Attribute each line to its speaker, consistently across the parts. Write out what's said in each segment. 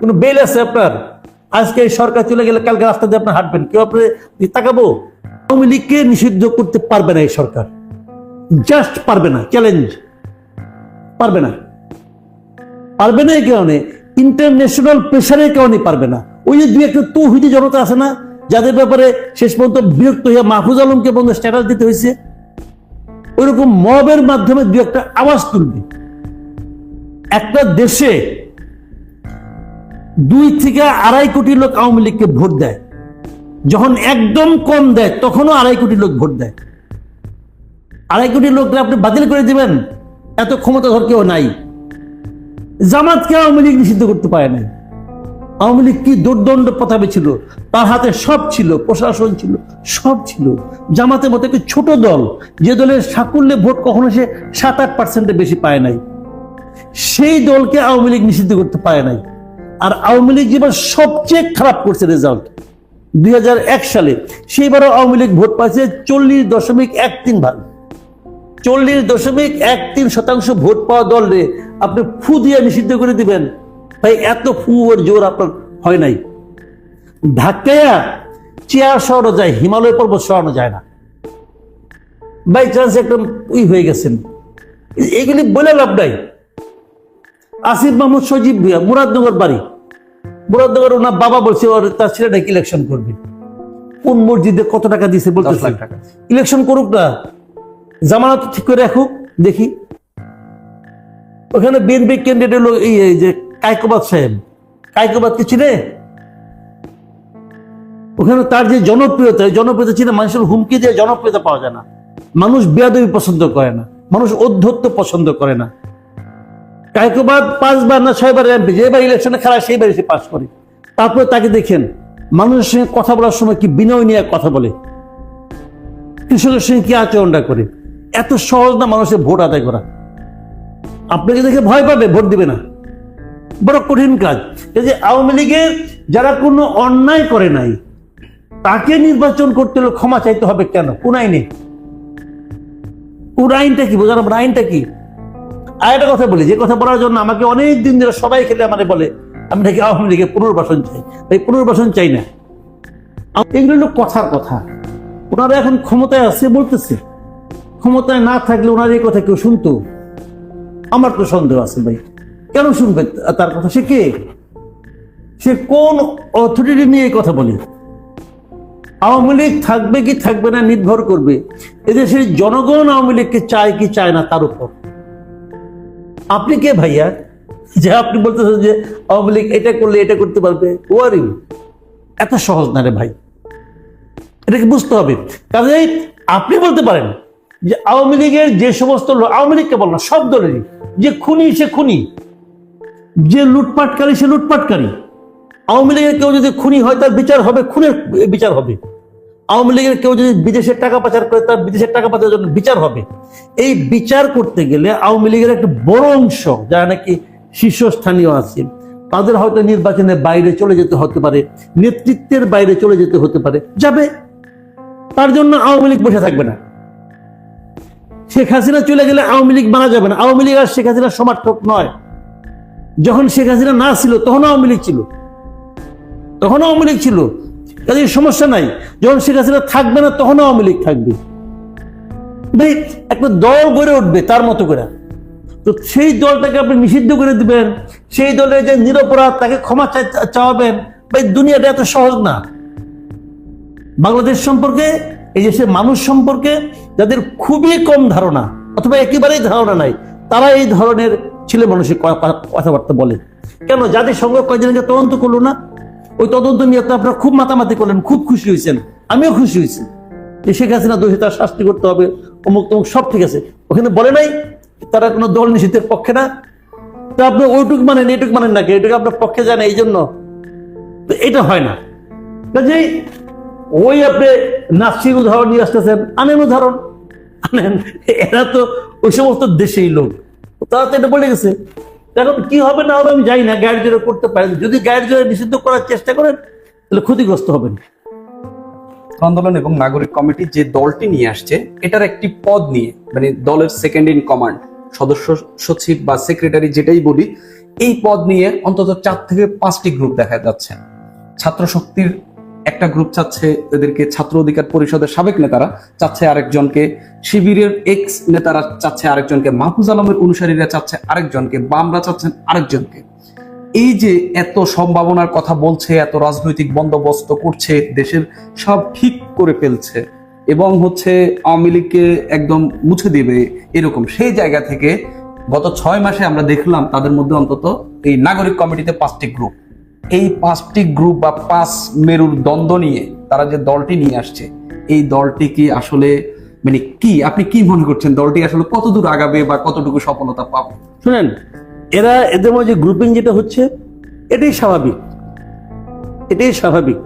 Speaker 1: কোনো বেল আছে আপনার? আজকে সরকার চলে গেলে কালকে রাস্তা দিয়ে আপনি হাঁটবেন। কেউ আপনি তাকাবো? আওয়ামী লীগকে নিষিদ্ধ করতে পারবে না এই সরকার। জাস্ট পারবে না চ্যালেঞ্জ পারবে না। পারবে না এই কারণে ইন্টারন্যাশনাল প্রেশারের কারণে পারবে না। ওই যে দুই একটা তৌহিদি জনতা আছে না, যাদের ব্যাপারে শেষ পর্যন্ত বিরক্ত হয়ে মাহফুজ আলমকে পর্যন্ত স্ট্যাটাস দিতে হয়েছে, ওইরকম মবের মাধ্যমে দু একটা আওয়াজ তুলবে। একটা দেশে দুই থেকে আড়াই কোটি লোক আওয়ামী লীগকে ভোট দেয়। যখন একদম কম দেয়, তখনও আড়াই কোটি লোক ভোট দেয়। আড়াই কোটি লোককে আপনি বাতিল করে দিবেন, এত ক্ষমতাধর কেউ নাই। জামাতকে আওয়ামী লীগ নিষিদ্ধ করতে পারে নাই। আওয়ামী লীগ কি দুর্দণ্ড প্রতাপে ছিল? তার হাতে সব ছিল, প্রশাসন ছিল, সব ছিল। জামাতের মতো একটি ছোট দল, যে দলের সাকুল্যে ভোট কখনো সে সাত আট পার্সেন্টে বেশি পায় নাই। সেই দলকে আওয়ামী লীগ নিষিদ্ধ করতে পারে নাই। আর আওয়ামী লীগ যেবার সবচেয়ে খারাপ করছে রেজাল্ট দুই হাজার এক সালে, সেইবারও আওয়ামী লীগ ভোট পাইছে চল্লিশ দশমিক এক তিন ভাগ। চল্লিশ দশমিক এক তিন শতাংশ ভোট পাওয়া দল রে আপনি ফু দিয়ে নিষিদ্ধ করে দিবেন। ভাই, এত ফু ওর জোর আপনার হয় নাই। ধাক্কায়া চেয়ার সরানো যায়, হিমালয় পর্বত সরানো যায় না। বাই চান্স একদম উই হয়ে গেছেন। এগুলি বলে লাভ নাই। আসিফ মাহমুদ সজীব ভুয়া মুরাদনগর বাড়ি। মুরাদনগর ওনার বাবা বলছে ওর তার ছেলেটাকে ইলেকশন করবে। কোন মসজিদে কত টাকা দিয়েছে বলতে। ইলেকশন করুক না। জামানত ঠিক করে রাখুক দেখি। ওখানে বিএনপি ক্যান্ডিডেট হলো এই যে কায়কোবাদ সাহেব। কায়কোবাদ কি চিনে? ওখানে তার যে জনপ্রিয়তা জনপ্রিয়তা চিনে মানুষের হুমকি দিয়ে জনপ্রিয়তা পাওয়া যায় না। মানুষ বেয়াদবি পছন্দ করে না। মানুষ অধ্যত্ব পছন্দ করে না। কায়কোবাদ পাঁচবার না ছয়বার এমপি যেবার ইলেকশনে খেলা সেইবারই সে পাস করে। তারপরে তাকে দেখেন, মানুষের সঙ্গে কথা বলার সময় কি বিনয় নিয়ে কথা বলে? কৃষকের সঙ্গে কি আচরণটা করে? এত সহজ না মানুষের ভোট আদায় করা। আপনাকে দেখে ভয় পাবে, ভোট দিবে না। বড় কঠিন কাজ। এই যে আওয়ামী লীগের যারা কোনো অন্যায় করে নাই, তাকে নির্বাচন করতে হলে ক্ষমা চাইতে হবে কেন? কোন আইনে। কোন আইনটা কি? বোঝানো আইনটা কি? আর একটা কথা বলি, যে কথা বলার জন্য আমাকে অনেক দিন ধরে সবাই খেলে আমাকে বলে, আমি নাকি আওয়ামী লীগের পুনর্বাসন চাই। এই পুনর্বাসন চাই না। এগুলো কথার কথা। ওনারা এখন ক্ষমতায় আছে বলতেছে। ক্ষমতায় না থাকলে ওনার এই কথা কেউ শুনতো? আমার তো সন্দেহ আছে ভাই। কেন শুনবে তার কথা? সে কে? সে কোন অথরিটি নিয়ে এই কথা বলে? আওয়ামী লীগ থাকবে কি থাকবে না নির্ভর করবে। এদেশের জনগণ আওয়ামী লীগকে চায় কি চায় না তার উপর। আপনি কে ভাইয়া? যে আপনি বলতেছেন যে আওয়ামী লীগ এটা করলে এটা করতে পারবে। ওয়ারিং এত সহজ না রে ভাই। এটাকে বুঝতে হবে। কাজেই আপনি বলতে পারেন যে আওয়ামী লীগের যে সমস্ত আওয়ামী লীগকে বল না, সব দলেরই। যে খুনি, সে খুনি। যে লুটপাটকারী, সে লুটপাটকারী। আওয়ামী লীগের কেউ যদি খুনি হয়, তার বিচার হবে, খুনের বিচার হবে। আওয়ামী লীগের কেউ যদি বিদেশের টাকা পাচার করে, তার বিদেশের টাকা পাচারের জন্য বিচার হবে। এই বিচার করতে গেলে আওয়ামী লীগের একটা বড় অংশ, যারা নাকি শীর্ষস্থানীয় আছে, তাদের হয়তো নির্বাচনের বাইরে চলে যেতে হতে পারে, নেতৃত্বের বাইরে চলে যেতে হতে পারে, যাবে। তার জন্য আওয়ামী লীগ বসে থাকবে না। শেখ হাসিনা চলে গেলে আওয়ামী লীগ মানা যাবে না। আওয়ামী লীগ আর শেখ হাসিনার সমর্থক নয়। যখন শেখ হাসিনা না ছিল, তখন আওয়ামী লীগ ছিল। তখন আওয়ামী লীগ ছিল। কাজে সমস্যা নাই। যখন শেখ হাসিনা থাকবে না তখন আওয়ামী লীগ থাকবে। ভাই একটা দল গড়ে উঠবে তার মতো করে। তো সেই দলটাকে আপনি নিষিদ্ধ করে দিবেন, সেই দলের যে নিরপরাধ তাকে ক্ষমা চাওয়াবেন ভাই দুনিয়াটা এত সহজ না। বাংলাদেশ সম্পর্কে, এই দেশের মানুষ সম্পর্কে যাদের খুবই কম ধারণা, অথবা একেবারেই ধারণা নাই, তারা এই ধরনের ছেলে মানুষের কথাবার্তা বলে। কেন? জাতিসংঘ কয়েকদিনকে তদন্ত করল না? ওই তদন্ত নিয়ে তো আপনারা খুব মাতামাতি করলেন, খুব খুশি হয়েছেন। আমিও খুশি হয়েছি। যে শেখ হাসিনা দোষী তার শাস্তি করতে হবে, অমুক তমুক সব ঠিক আছে। ওখানে বলে নাই, তারা কোনো দল নিষিদ্ধের পক্ষে না। তো আপনি ওইটুক মানেন, এইটুক মানেন নাকি এইটুকু আপনার পক্ষে যান এই জন্য। তো এটা হয় না। কাজেই ওই আপনি নাসির উদাহরণ নিয়ে আসতেছেন, আনেন উদাহরণ। আনেন, এরা তো ওই সমস্ত দেশেই লোক। তারা তো এটা বলে গেছে। এখন কি হবে না হবে আমি জানি না গাড়ি জোরে করতে পারেন। যদি গাড়ি জোরে নিষিদ্ধ করার চেষ্টা করেন, তাহলে ক্ষতিগ্রস্ত হবেন।
Speaker 2: আন্দোলন এবং নাগরিক কমিটি যে দলটি নিয়ে আসছে, এটার একটি পদ নিয়ে মানে দলের সেকেন্ড ইন কমান্ড সদস্য সচিব বা সেক্রেটারি যেটাই বলি, এই পদ নিয়ে অন্তত চার থেকে পাঁচটি গ্রুপ দেখা যাচ্ছে। ছাত্র শক্তির একটা গ্রুপ চাচ্ছে এদেরকে ছাত্র অধিকার পরিষদের সাবেক নেতারা, চাচ্ছে আরেকজনকে শিবিরের এক্স নেতারা, চাচ্ছে আরেকজনকে, মাহফুজ আলমের অনুসারীরা চাচ্ছে আরেকজনকে, বামরা চাচ্ছেন আরেকজনকে। এই যে এত সম্ভাবনার কথা বলছে, এত রাজনৈতিক বন্দোবস্ত করছে, দেশের সব ঠিক করে ফেলছে এবং হচ্ছে আওয়ামী লীগকে একদম মুছে দেবে এরকম, সেই জায়গা থেকে গত ছয় মাসে আমরা দেখলাম তাদের মধ্যে অন্তত এই নাগরিক কমিটিতে পাঁচটি গ্রুপ এই পাঁচটি গ্রুপ বা পাঁচ মেরুর দ্বন্দ্ব নিয়ে তারা যে দলটি নিয়ে আসছে, এই দলটি কি আসলে মানে কি, আপনি কি মনে করছেন? দলটি আসলে কতদূর আগাবে বা কতটুকু সফলতা পাবে?
Speaker 1: শুনেন, এরা, এদের মধ্যে গ্রুপিং যেটা হচ্ছে, এটাই স্বাভাবিক। এটাই স্বাভাবিক।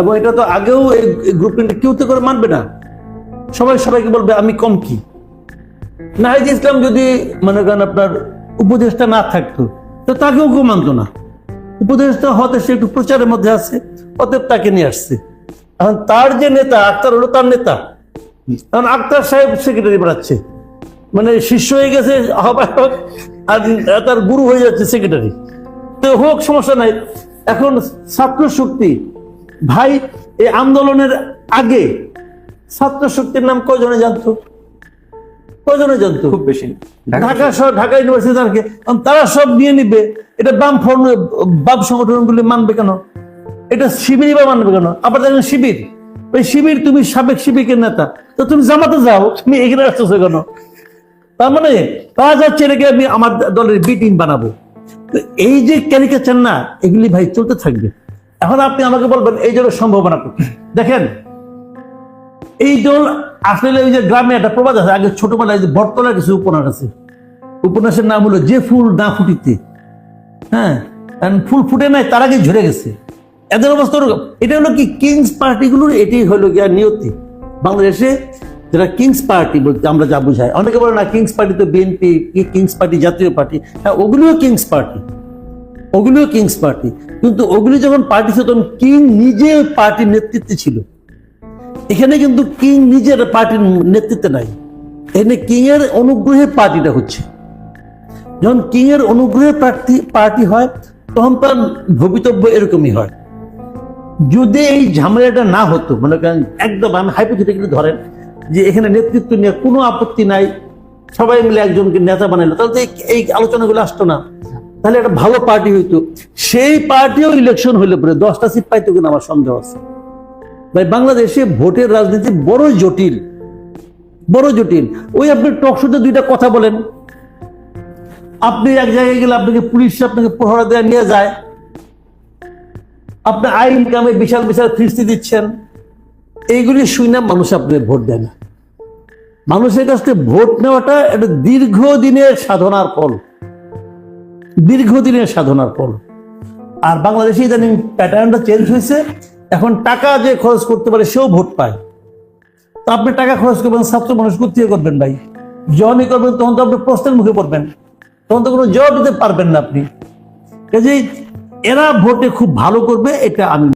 Speaker 1: এবং এটা তো আগেও এই গ্রুপিংটা কেউ তো করে মানবে না। সবাই সবাইকে বলবে, আমি কম কি? নাহিদ ইসলাম যদি মনে করেন আপনার উপদেশটা না থাকতো, তো তাকেও কেউ মানতো না। উপদেশটা হতে সে একটু প্রচারের মধ্যে আছে, অতএব তাকে নিয়ে আসছে। এখন তার যে নেতা, আক্তার হলো তার নেতা। এখন আক্তার সাহেব সেক্রেটারি বাড়াচ্ছে মানে শিষ্য হয়ে গেছে, আহ্বায়ক, আর তার গুরু হয়ে যাচ্ছে সেক্রেটারি তো হোক, সমস্যা নাই। এখন ছাত্র শক্তি, ভাই, এই আন্দোলনের আগে ছাত্র শক্তির নাম কজনে জানতো? কজনে জানতো
Speaker 2: খুব বেশি।
Speaker 1: ঢাকা শহর ঢাকা ইউনিভার্সিটি তারা সব নিয়ে নিবে। এটা বাম ফর্ম বাম সংগঠনগুলি মানবে কেন? এটা শিবিরই বা মানবে কেন? আবার দেখেন শিবির। ওই শিবির তুমি সাবেক শিবিকের নেতা। তো তুমি জামাতে যাও তুমি এগিয়ে আসতেছো কেন? তার মানে তারা যাচ্ছে এটাকে আমি আমার দলের বি টিম বানাবো। তো এই যে ক্যারিকেচার না এগুলি ভাই চলতে থাকবে। এখন আপনি আমাকে বলবেন এই জন্য সম্ভাবনা দেখেন এই দল আসলে ওই যে গ্রামে একটা প্রবাদ আছে, আগে ছোটবেলায় যে বটতলার কিছু উপন্যাস আছে। উপন্যাসের নাম হলো যে ফুল না ফুটিতে। হ্যাঁ? ফুল ফুটে নাই, তার আগে ঝরে গেছে। এদের অবস্থা এটা হলো কি কিংস পার্টিগুলোর, এটাই হলো গিয়া নিয়তি। বাংলাদেশে যেটা কিংস পার্টি বলতে আমরা যা বুঝাই, অনেকে বলে না কিংস পার্টি তো BNP kings party, Jatiya Party. হ্যাঁ ওগুলিও কিংস পার্টি। ওগুলিও কিংস পার্টি। কিন্তু ওগুলি যখন পার্টি ছিল, তখন কিং নিজে পার্টির নেতৃত্বে ছিল। এখানে কিন্তু কিং নিজের পার্টির নেতৃত্বে নাই। এখানে কিং এর অনুগ্রহে পার্টিটা হচ্ছে। যখন কিং এর অনুগ্রহে প্রার্থী পার্টি হয়, তখন তার ভবিতব্য এরকমই হয়। যদি এই ঝামেলাটা না হতো, মনে করেন একদম আমি হাইপোথেটিক্যালি ধরেন যে এখানে নেতৃত্ব নিয়ে কোনো আপত্তি নাই, সবাই মিলে একজনকে নেতা বানাইলো, তাহলে এই- আলোচনাগুলো আসতো না। তাহলে একটা ভালো পার্টি হইতো। সেই পার্টিও ইলেকশন হইলে পরে দশটা সিট পাইতো কিনা আমার সন্দেহ আছে। ভাই, বাংলাদেশে ভোটের রাজনীতি বড় জটিল বড় জটিল। ওই আপনি টকশোতে দুইটা কথা বলেন। আপনি এক জায়গায় গেলে আপনাকে পুলিশ আপনাকে প্রহরা দেওয়া নিয়ে যায়। আপনি আইন কামে বিশাল বিশাল ফিস্তি দিচ্ছেন। এইগুলি শুই না মানুষ আপনি ভোট দেয় না। মানুষের কাছ থেকে ভোট নেওয়াটা একটা দীর্ঘদিনের সাধনার ফল। দীর্ঘদিনের সাধনার ফল। আর বাংলাদেশে ইদানিং প্যাটার্নটা চেঞ্জ হয়েছে। এখন টাকা যে খরচ করতে পারে, সেও ভোট পায়। তো আপনি টাকা খরচ করবেন, ছাত্র মানুষ কোথেকে করবেন ভাই। যখনই করবেন, তখন তো আপনি প্রশ্নের মুখে পড়বেন। তখন তো কোনো জবাব দিতে পারবেন না আপনি। কাজেই এরা ভোটে খুব ভালো করবে, এটা আমি